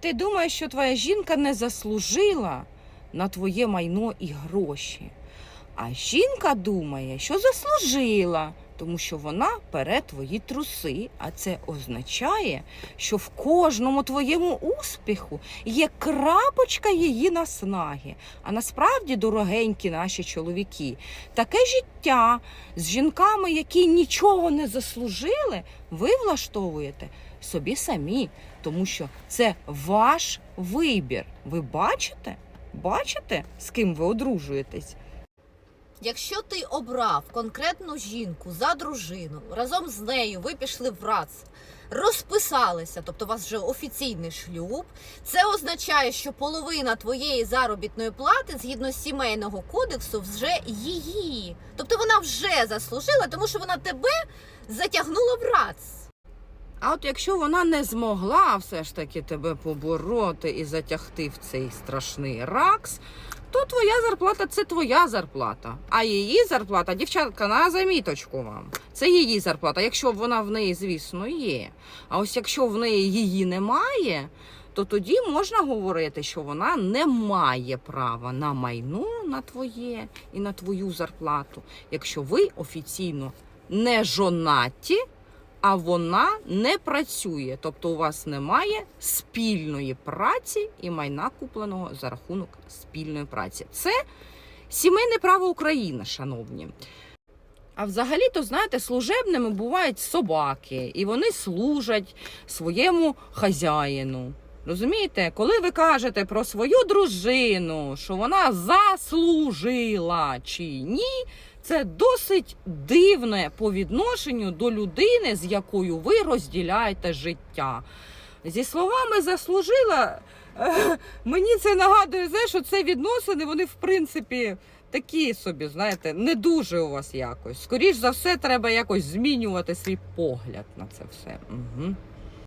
Ти думаєш, що твоя жінка не заслужила на твоє майно і гроші. А жінка думає, що заслужила, тому що вона пере твої труси, а це означає, що в кожному твоєму успіху є крапочка її наснаги. А насправді, дорогенькі наші чоловіки, таке життя з жінками, які нічого не заслужили, ви влаштовуєте собі самі, тому що це ваш вибір. Ви бачите? Бачите, з ким ви одружуєтесь? Якщо ти обрав конкретну жінку за дружину, разом з нею ви пішли в РАЦ, розписалися, тобто у вас вже офіційний шлюб, це означає, що половина твоєї заробітної плати згідно сімейного кодексу вже її. Тобто вона вже заслужила, тому що вона тебе затягнула в РАЦ. А от якщо вона не змогла все ж таки тебе побороти і затягти в цей страшний ракс, то твоя зарплата це твоя зарплата. А її зарплата, дівчатка, на заміточку вам. Це її зарплата, якщо вона в неї, звісно, є. А ось якщо в неї її немає, то тоді можна говорити, що вона не має права на майно на твоє і на твою зарплату, якщо ви офіційно не жонаті а вона не працює. Тобто у вас немає спільної праці і майна купленого за рахунок спільної праці. Це сімейне право України, шановні. А взагалі-то, знаєте, служебними бувають собаки, і вони служать своєму хазяїну. Розумієте, коли ви кажете про свою дружину, що вона заслужила чи ні, це досить дивне по відношенню до людини, з якою ви розділяєте життя. Зі словами заслужила, е, мені це нагадує, що це відносини, вони в принципі такі собі, знаєте, не дуже у вас якось. Скоріш за все, треба якось змінювати свій погляд на це все. Угу.